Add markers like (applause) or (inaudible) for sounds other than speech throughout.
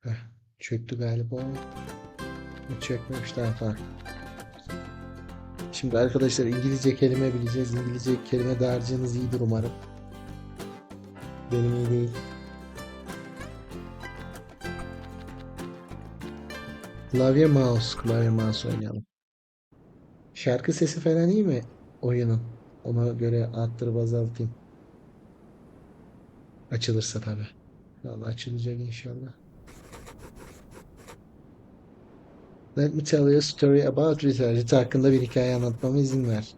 Heh, çöktü galiba. Çökmemiş daha farklı. Şimdi arkadaşlar İngilizce kelime bileceğiz. İngilizce kelime dağarcığınız iyidir umarım. Benim iyi değil. Klavye mouse. Klavye mouse oynayalım. Şarkı sesi falan iyi mi oyunun? Ona göre arttırıp azaltayım. Açılırsa tabii. Vallahi açılacak inşallah. Let me tell you a story about Rita. Rita hakkında bir hikaye anlatmama izin ver.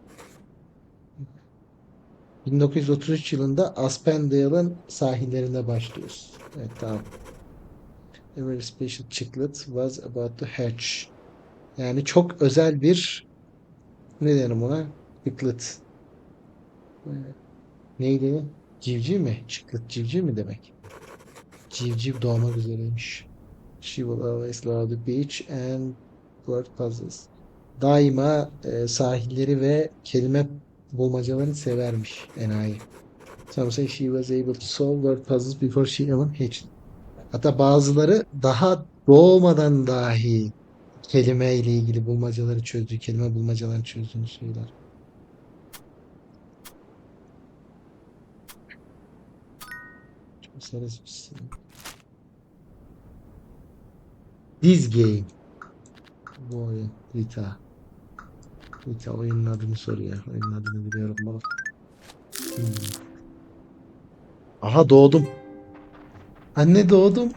1933 yılında Aspendale'ın sahillerinde başlıyoruz. Evet tamam. A very special chiclet was about to hatch. Yani çok özel bir ne derim ona? Chiclet. Neydi? Civciv mi? Chiclet civciv mi demek? Civciv doğmak üzereymiş. She will always love the beach and word puzzles. Daima e, sahilleri ve kelime bulmacalarını severmiş enayi. Some say she was able to solve word puzzles before she even hatched. Hatta bazıları daha doğmadan dahi kelime ile ilgili bulmacaları çözdüğü, kelime bulmacalarını çözdüğünü söyler. This game. Bu oyun. Rita. Rita oyunun adını soruyor. Oyunun adını biliyorum baba. Hmm. Aha doğdum. Anne doğdum.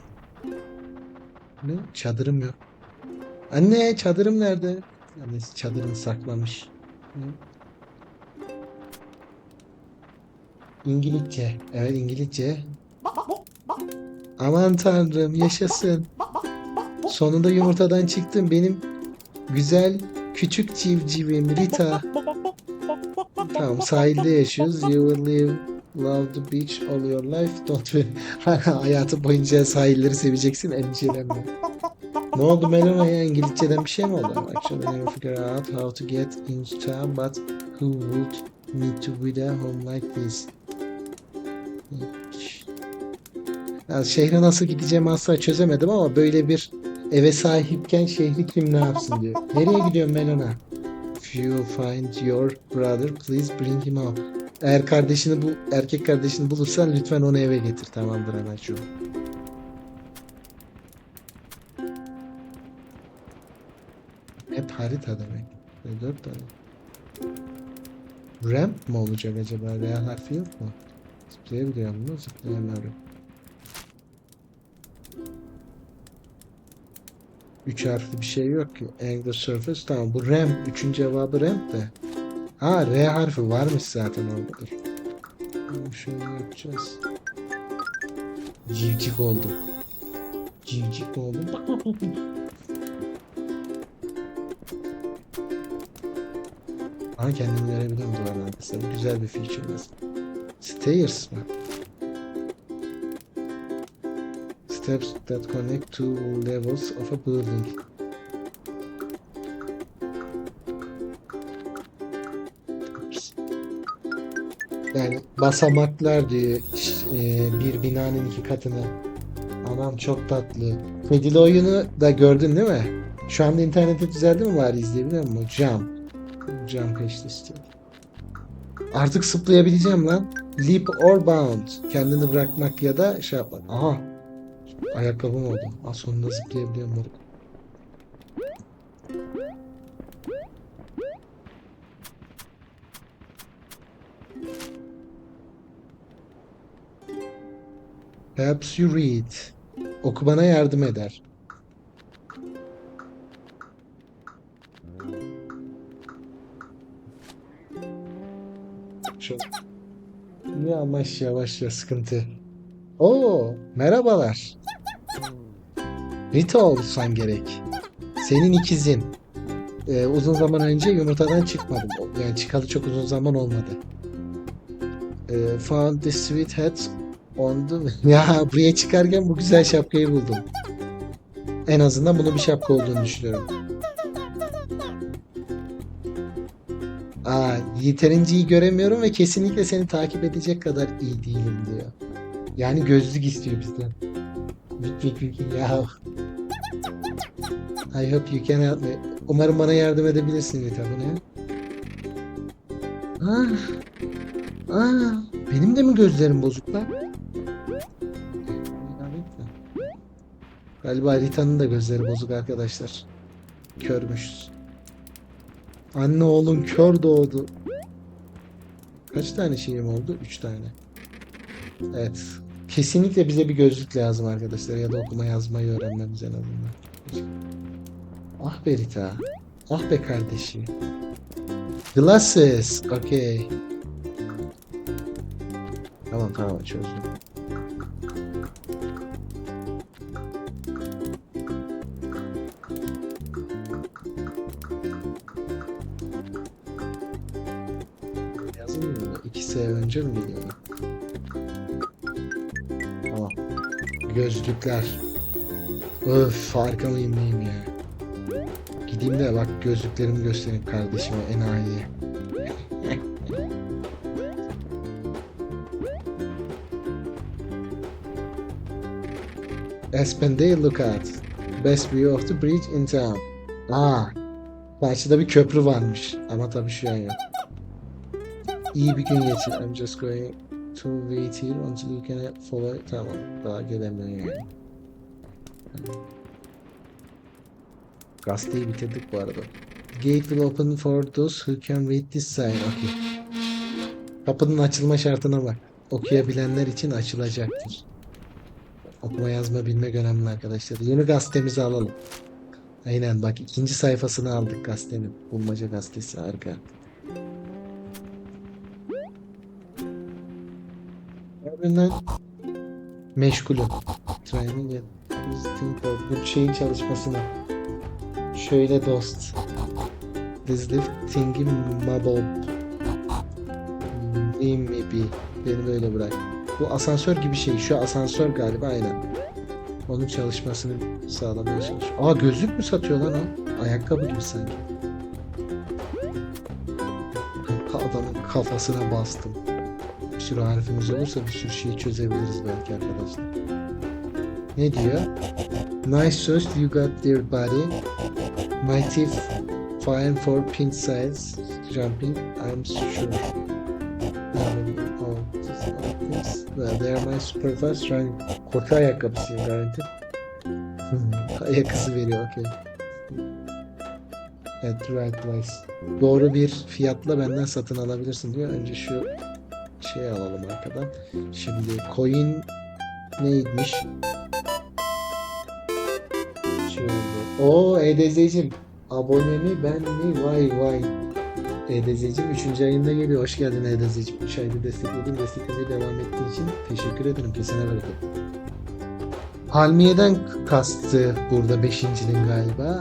Ne? Çadırım yok. Anne çadırım nerede? Annesi çadırını saklamış. Hı? İngilizce. Evet İngilizce. Aman tanrım yaşasın. Sonunda yumurtadan çıktım. Benim güzel küçük civcivim Rita. Tamam sahilde yaşıyoruz. You will live love the beach all your life. Don't worry. (laughs) Hayatı boyunca sahilleri seveceksin endişelenme. Ne oldu Melona ya? İngilizceden bir şey mi oldu? Actually, I figure out how to get into but who would need to with a home like this? Ya şehre nasıl gideceğimi asla çözemedim ama böyle bir eve sahipken şehri kim ne yapsın diyor. Nereye gidiyorsun Melona? If you find your brother, please bring him out. Eğer kardeşini bu erkek kardeşini bulursan lütfen onu eve getir. Tamamdır şu. Hep harita demek. Dört tane. Ramp mı olacak acaba? R harfi yok mu? Zıplayabiliyor mu? Zıplayamıyorum. Üç harfli bir şey yok ki. Angle surface tamam bu ramp. Üçün cevabı ramp de. Ha R harfi varmış zaten oradadır. Tamam şöyle yapacağız. Civcik oldu. Civcik oldu. (laughs) Ama kendimi görebiliyorum duvarın arkasında. Bu güzel bir feature mesela. Stairs mı? Steps that connect to levels of a building. Yani basamaklar diyor e, bir binanın iki katını. Anam çok tatlı. Pedili oyunu da gördün değil mi? Şu anda internette düzeldi mi var izleyebiliyor musun? Cam. Cam kaçtı işte. Artık zıplayabileceğim lan. Leap or bound. Kendini bırakmak ya da şey yapmak. Aha. Ayakkabım oldu. Az sonunda zıplayabiliyorum moruk. Helps you read. Okumana yardım eder. Şu. Yavaş yavaş ya sıkıntı. Oo, merhabalar. Rita olsan gerek. Senin ikizin. Ee, uzun zaman önce yumurtadan çıkmadım. Yani çıkalı çok uzun zaman olmadı. Ee, found the sweet hat on the... (laughs) Ya buraya çıkarken bu güzel şapkayı buldum. En azından bunun bir şapka olduğunu düşünüyorum. Aa, yeterince iyi göremiyorum ve kesinlikle seni takip edecek kadar iyi değilim diyor. Yani gözlük istiyor bizden. Vik vik vik ya. I hope you can help me. Umarım bana yardım edebilirsin Rita. Bu? Ah. Ah. Benim de mi gözlerim bozuk lan? Galiba Rita'nın da gözleri bozuk arkadaşlar. Körmüşüz. Anne oğlum kör doğdu. Kaç tane şeyim oldu? Üç tane. Evet. Kesinlikle bize bir gözlük lazım arkadaşlar ya da okuma yazmayı öğrenmemiz en azından. Ah be Rita. Ah be kardeşim. Glasses. Okay. Tamam tamam çözdüm. Yazmıyor mu? İki sene önce mi geliyor? Tamam. Gözlükler. Öf harika mıyım neyim ya. Gideyim de bak gözlüklerimi göstereyim kardeşime enayiye. (laughs) Espendale Lookout. Best view of the bridge in town. Aa, karşıda bir köprü varmış. Ama tabii şu an yok. İyi bir gün geçir. I'm just going to wait here until you can follow. Tamam. Daha gelemiyor yani. Gazeteyi bitirdik bu arada. Gate will open for those who can read this sign. Okay. Kapının açılma şartına bak. Okuyabilenler için açılacaktır. Okuma yazma bilmek önemli arkadaşlar. Yeni gazetemizi alalım. Aynen bak ikinci sayfasını aldık gazetenin. Bulmaca gazetesi harika. Ardından meşgulüm. Training visiting for bu şeyin çalışmasına. Şöyle dost. This lifting mabob. Leave me be. Beni böyle bırak. Bu asansör gibi şey. Şu asansör galiba aynen. Onun çalışmasını sağlamaya çalışıyor. Aa gözlük mü satıyor lan o? Ayakkabı gibi sanki. Adamın kafasına bastım. Bir sürü harfimiz olursa bir sürü şeyi çözebiliriz belki arkadaşlar. Ne diyor? Nice search you got there buddy. My teeth fine for pin size jumping I'm sure. Um, oh. Well, they are my super fast running. Koşu ayakkabısı garanti. (laughs) Ayakkabısı veriyor okey. At right place. Doğru bir fiyatla benden satın alabilirsin diyor. Önce şu şey alalım arkadan. Şimdi coin neymiş? Oo EDZ'cim abonemi ben mi? Vay vay. EDZ'cim 3. ayında geliyor. Hoş geldin EDZ'cim. 3 ayda destekledin. Desteklemeye devam ettiğin için teşekkür ederim. Kesene bereket. Palmiye'den kastı burada beşincinin galiba.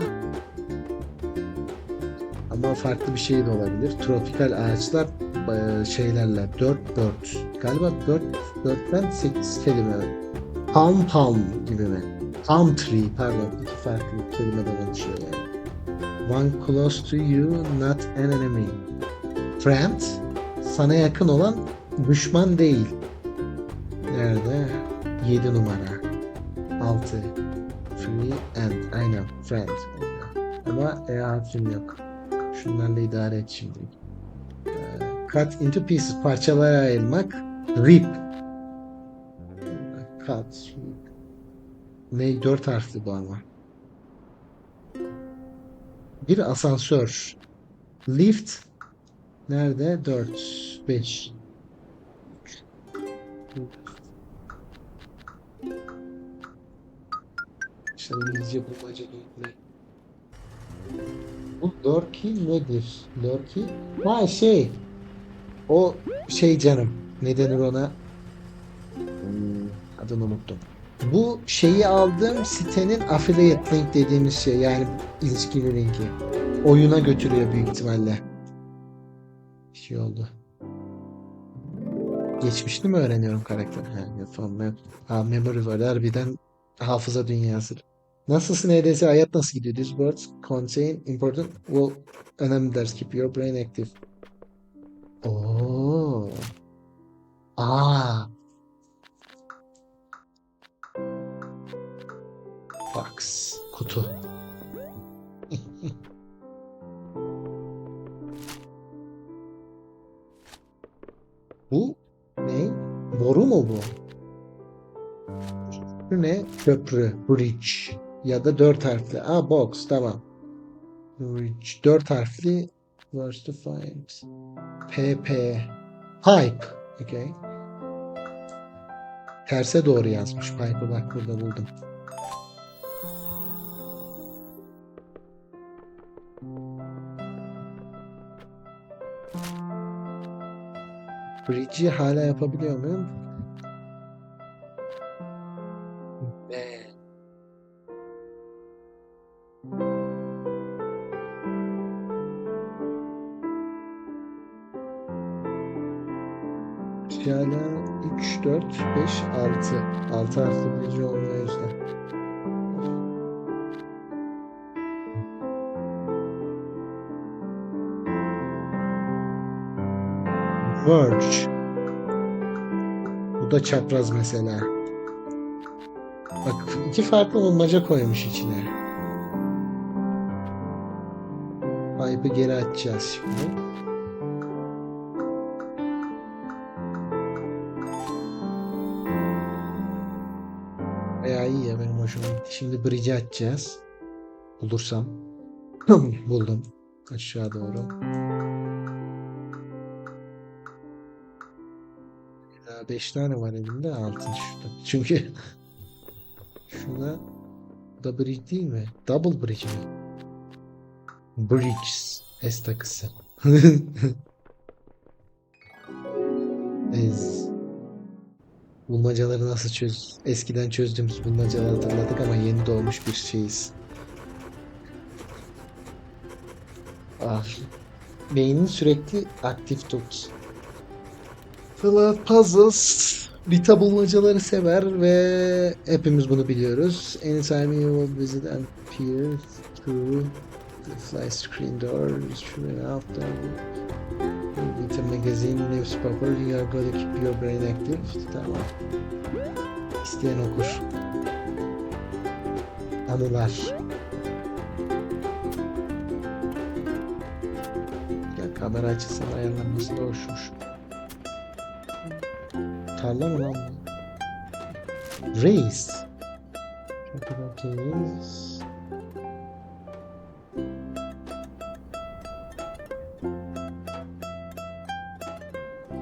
Ama farklı bir şey de olabilir. Tropikal ağaçlar e, şeylerle 4 4 galiba 4 4'ten 8 kelime. Palm palm gibi mi? Tree pardon iki farklı kelimeden oluşuyor yani. One close to you not an enemy. Friend sana yakın olan düşman değil. Nerede? 7 numara. 6 Free and aynen friend. Ama E harfim yok. Şunlarla idare et şimdi. Ee, cut into pieces. Parçalara ayırmak. Rip. Cut. Ne? Dört harfli bu ama. Bir asansör. Lift. Nerede? 4, 5. İşte İngilizce bulmaca gameplay. Bu Lurky nedir? Lurky? Ha şey. O şey canım. Ne denir ona? Hmm, adını unuttum. Bu şeyi aldığım sitenin affiliate link dediğimiz şey yani ilişkili linki. Oyuna götürüyor büyük ihtimalle. Bir şey oldu. Geçmişini mi öğreniyorum karakter? Ha. Mem ha, memory var. Harbiden hafıza dünyası. Nasılsın EDS? Hayat nasıl gidiyor? These words contain important well önemli ders. Keep your brain active. Oo. Aa. Box. Kutu. (laughs) bu ne? Boru mu bu? Bu ne? Köprü. Bridge. Ya da dört harfli. Aa box. Tamam. Bridge. Dört harfli. Where's to find? PP. Pipe. Okay. Terse doğru yazmış. Pipe'ı bak burada buldum. Bridge'i hala yapabiliyor muyum? Çapraz mesela. Bak iki farklı bulmaca koymuş içine. Pipe'ı geri açacağız şimdi. Bayağı iyi ya benim hoşuma gitti. Şimdi bridge'i açacağız. Bulursam. (laughs) Buldum. Aşağı doğru. 5 tane var elimde. Altın şurada. Çünkü şurada da bridge değil mi? Double bridge mi? Bridges. S takısı. (laughs) Ez. Bulmacaları nasıl çöz? Eskiden çözdüğümüz bulmacaları hatırladık ama yeni doğmuş bir şeyiz. Ah. Beynin sürekli aktif tut. Flat Puzzles Rita bulmacaları sever ve hepimiz bunu biliyoruz. Anytime you will visit and peer through the fly screen door, through after Rita magazine, newspaper, you are going to keep your brain active. Tamam. İsteyen okur. Anılar. Ya kamera açısının ayarlanması da hoşmuş. Tarla mı lan bu? Race. Çok bakayız.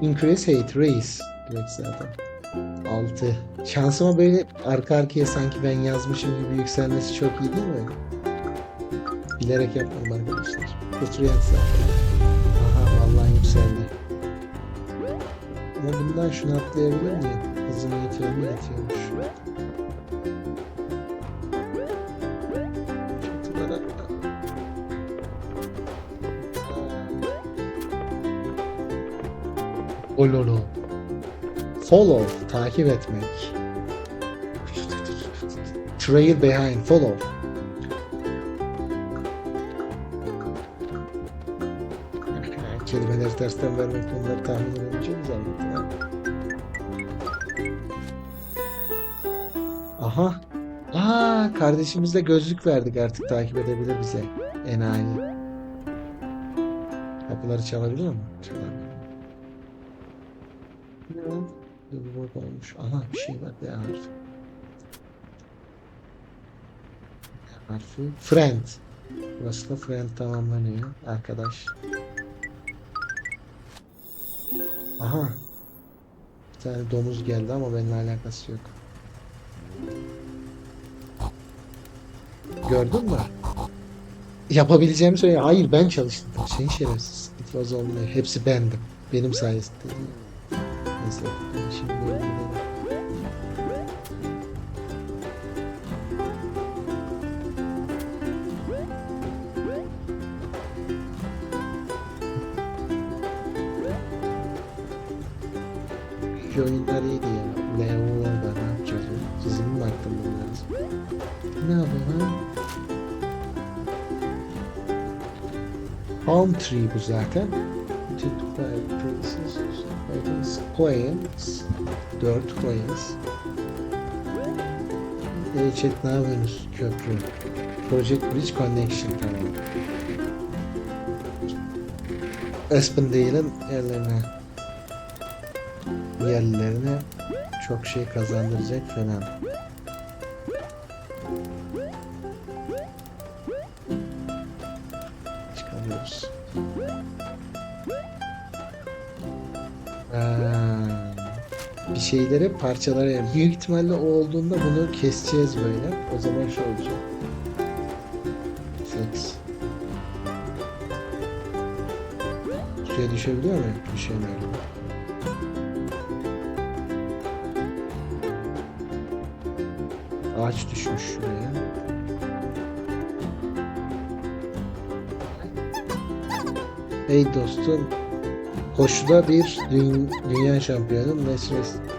Increase hate race. Direkt zaten. 6. Şansıma böyle arka arkaya sanki ben yazmışım gibi yükselmesi çok iyi değil mi? Bilerek yapmadım arkadaşlar. Oturuyor zaten. Ama bundan şunu atlayabilir miyim? Hızımı yetiyor mu? Yetiyormuş. Ololo. Follow. Takip etmek. Trail behind. Follow. Tersten vermek bunları tahmin edebileceğimi zannettim. ha. Aha. Aa, kardeşimizle gözlük verdik artık takip edebilir bize. Enayi. Kapıları çalabiliyor mu? Çalamıyor. Ne o? Bir olmuş. Aha bir şey var. D harfi. D harfi. Friend. Burası da friend tamamlanıyor. Arkadaş. Aha. Bir tane domuz geldi ama benimle alakası yok. Gördün mü? Yapabileceğimi söyle. Hayır ben çalıştım. Şey şerefsiz. It was. Hepsi bendim. Benim sayesinde. Neyse. ben Şimdi böyle Bu zaten. Two places. Items, coins. Dört coins. Evet chat ne yapıyorsunuz? Köprü. Project Bridge Connection tamam. Aspendale'ın yerlerine yerlerine çok şey kazandıracak falan. Şeyleri parçalara yani büyük ihtimalle o olduğunda bunu keseceğiz böyle. O zaman şey olacak. Seks. Suya düşebiliyor muyum? Düşemiyorum. Ağaç düşmüş şuraya. Hey dostum. Koşuda bir dü- dünya şampiyonu Mesut.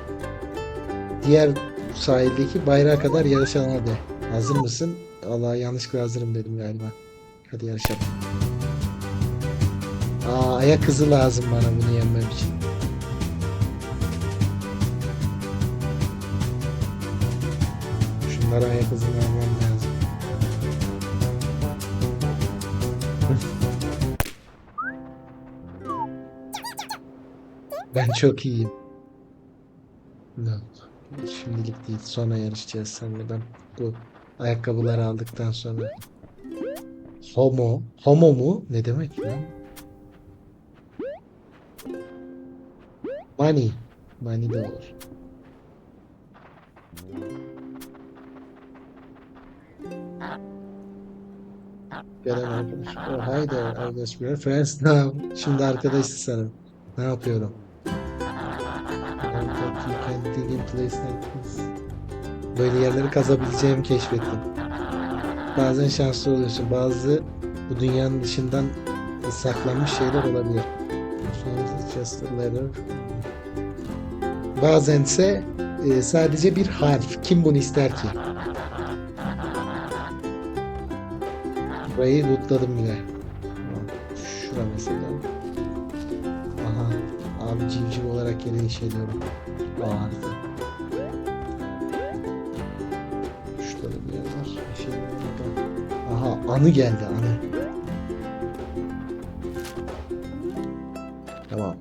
Diğer sahildeki bayrağa kadar yarışalım hadi. Hazır mısın? Allah yanlışlıkla hazırım dedim galiba. Hadi yarışalım. Aa ayak hızı lazım bana bunu yenmem için. Şunlara ayak hızını almam lazım. Ben çok iyiyim. Sonra yarışacağız seninle ben. Bu ayakkabıları aldıktan sonra. Homo. Homo mu? Ne demek lan? Money. Money de olur. Gelen arkadaş. Oh, hi there. Guess we're friends now. Şimdi arkadaşız sanırım. Ne yapıyorum? I thought you can dig in place like this. Böyle yerleri kazabileceğimi keşfettim. Bazen şanslı oluyorsun. Bazı bu dünyanın dışından saklanmış şeyler olabilir. Bazense e, sadece bir harf. Kim bunu ister ki? Burayı lootladım bile. Şura mesela. Aha. Abi civciv olarak yere iş ediyorum. Aa, anı geldi anı. Tamam.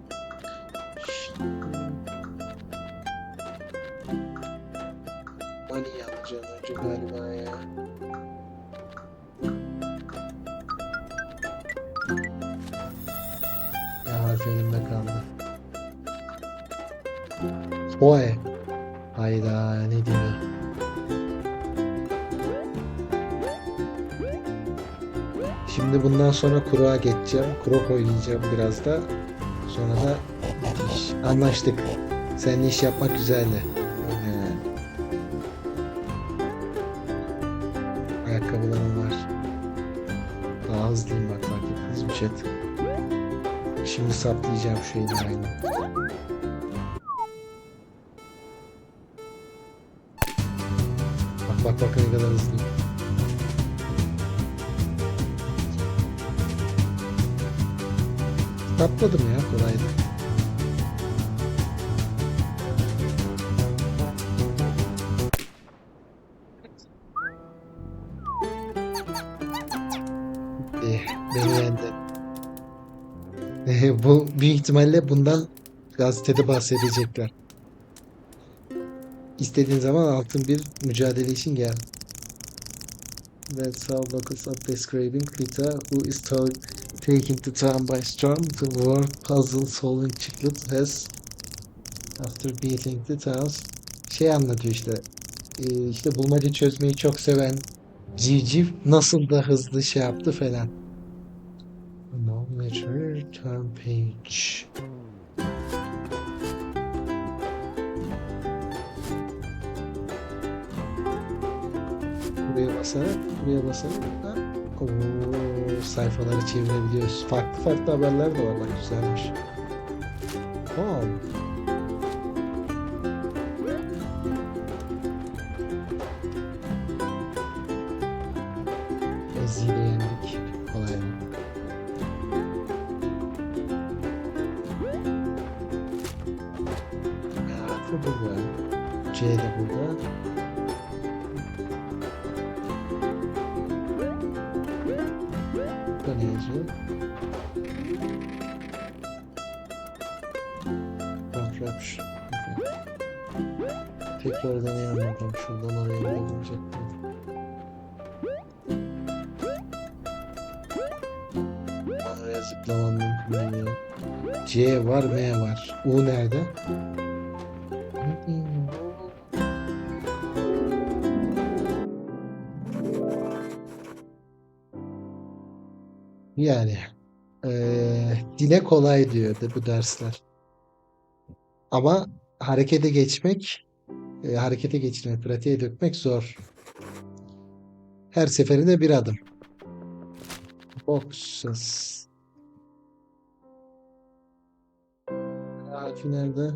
Money alacağım önce galiba ya. Ya harf elimde kaldı. Oy. Şimdi bundan sonra kuruğa geçeceğim. Krok oynayacağım biraz da. Sonra da bitiş. Anlaştık. Seninle iş yapmak güzeldi. He. Ayakkabılarım var. Daha hızlıyım bak fark ettiniz mi chat? Şimdi saplayacağım şu elini. Bak bak bak ne kadar hızlıyım. Sapladım ya kolaydı. Eh, beni yendin. Eh, Bu büyük ihtimalle bundan gazetede bahsedecekler. İstediğin zaman altın bir mücadele için gel. That's how locals are describing Rita, who is ta- taking the town by storm. The war puzzle solving chiclet has after beating the towns. Şey anlatıyor işte. Ee, işte bulmaca çözmeyi çok seven civciv nasıl da hızlı şey yaptı falan. No matter turn page. Buraya basarak, buraya basarak Oo, sayfaları çevirebiliyoruz. Farklı farklı haberler de var bak güzelmiş. Wow. Bakalım. Şuradan gidebilecek miyim? Oraya zıplamam mümkün değil. C var, M var. U nerede? Yani eee, dile kolay diyor de bu dersler. Ama harekete geçmek, e, harekete geçirmek, pratiğe dökmek zor. Her seferinde bir adım. Boxes. Harfi nerede?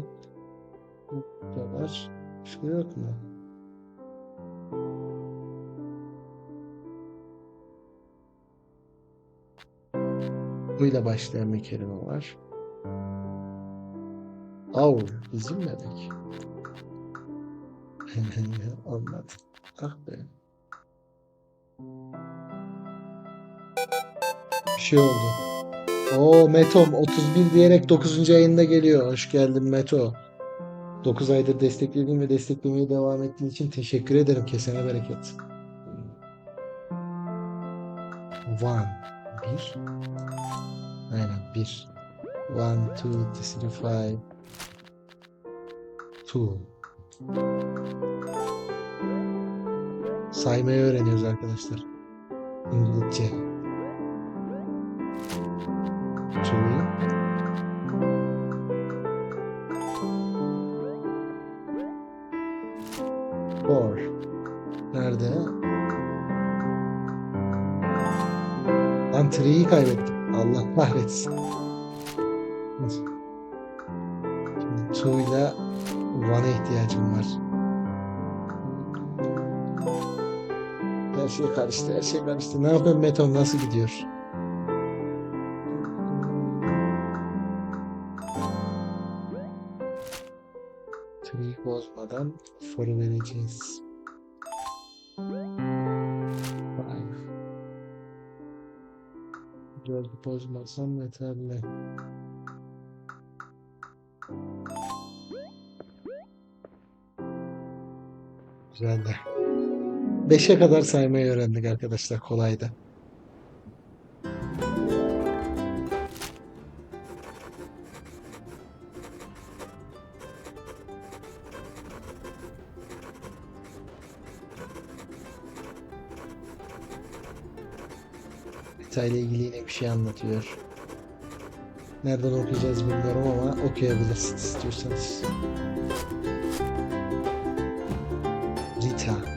Burada var. Başka yok mu? Buyla başlayan bir kelime var. Av, bizim demek. Anladım. Ah be. Bir şey oldu. Oo Metom 31 diyerek 9. ayında geliyor. Hoş geldin Meto. 9 aydır desteklediğin ve desteklemeye devam ettiğin için teşekkür ederim. Kesene bereket. One. Bir. Aynen bir. One, two, three, five. Two. Saymayı öğreniyoruz arkadaşlar. İngilizce. Two. Four. Nerede? Lan three'yi kaybettim. Allah kahretsin. Şimdi two ile one'a ihtiyacım var. her şey karıştı. Her şey karıştı. Ne yapayım Metom nasıl gidiyor? Tabii bozmadan soru vereceğiz. Biraz bozmasam yeterli. Güzel de. 5'e kadar saymayı öğrendik arkadaşlar. Kolaydı. ile ilgili yine bir şey anlatıyor. Nereden okuyacağız bilmiyorum ama okuyabilirsiniz istiyorsanız. Rita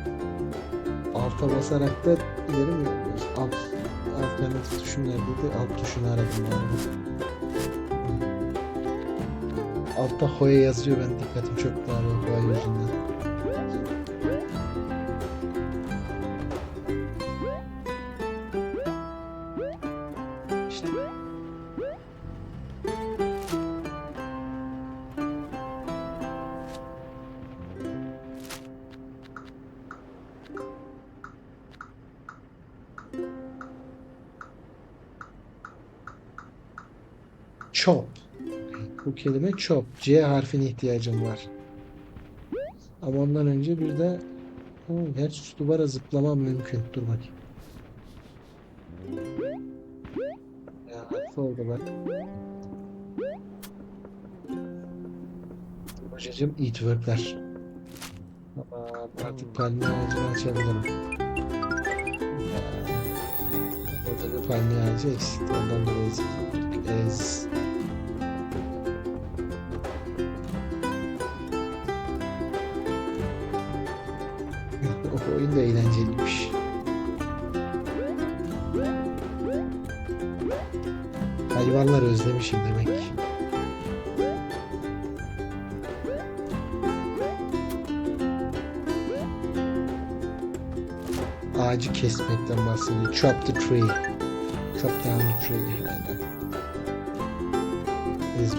Alta basarak da ileri mi yapıyoruz? Alt, alternatif tuşum neredeydi? Alt tuşunu aradım ben. Altta Hoya yazıyor ben dikkatim çok dağılıyor Hoya yüzünden. Chop. Bu kelime chop. C harfine ihtiyacım var. Ama ondan önce bir de gerçi şu duvara zıplamam mümkün. Dur bakayım. Ya oldu bak. Hocacığım iyi twerkler. Tamam artık palmiye ağacını açabilirim. Ya, Orada bir palmiye ağacı eksik. Ondan dolayı zıpladık. Ez. Özlemişim demek. Ağacı kesmekten bahsediyor. Chop the tree. Chop down the tree. Aynen. Ez.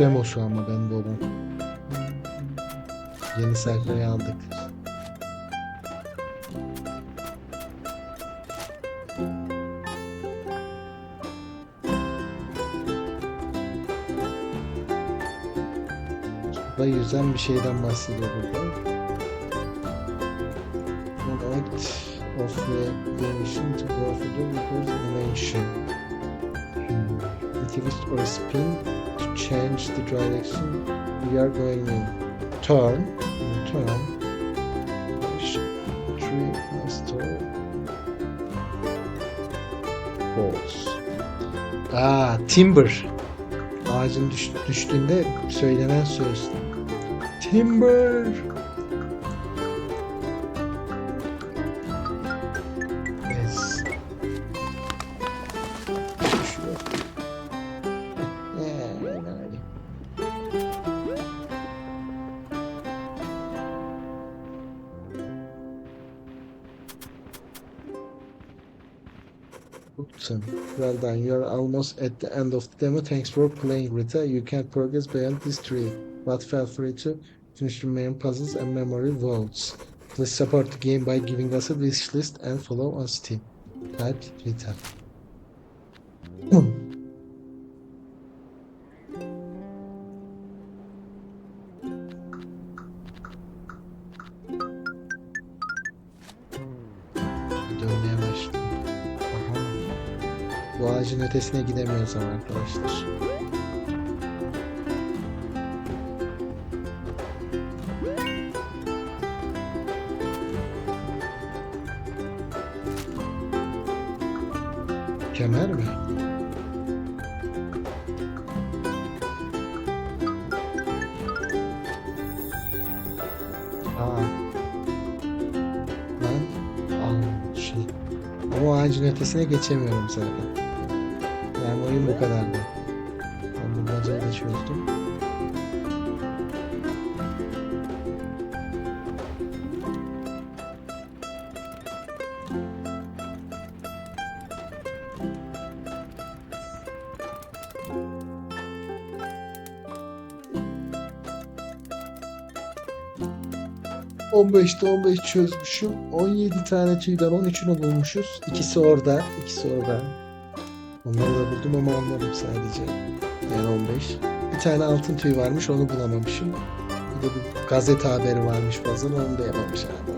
Demosu ama bende olan. Yeni sayfayı aldık. Suda yüzen bir şeyden bahsediyor burada. Act of recognition to go for the record animation. Hmm. A twist or spin change the direction we are going in. Turn. Turn. Push. Three master. Balls. Aa, timber. Ağacın düş- düştüğünde söylenen söz. Timber. Awesome. Well done. You're almost at the end of the demo. Thanks for playing, Rita. You can progress beyond this tree, but feel free to finish main puzzles and memory votes. Please support the game by giving us a wish list and follow on Steam. Type Rita. (clears throat) ötesine gidemiyoruz ama arkadaşlar. Kemer mi? Aa. Ben al şey. Ama ağacın ötesine geçemiyorum zaten. Yani oyun bu kadardı. Ben bu bulmacayı da çözdüm. ...15'te 15 çözmüşüm. 17 tane tüyden 13'ünü bulmuşuz. İkisi orada, ikisi orada. Onları buldum ama anladım sadece. Yani 15. Bir tane altın tüy varmış onu bulamamışım. Bir de bir gazete haberi varmış bazen onu da yapamamış. Ver.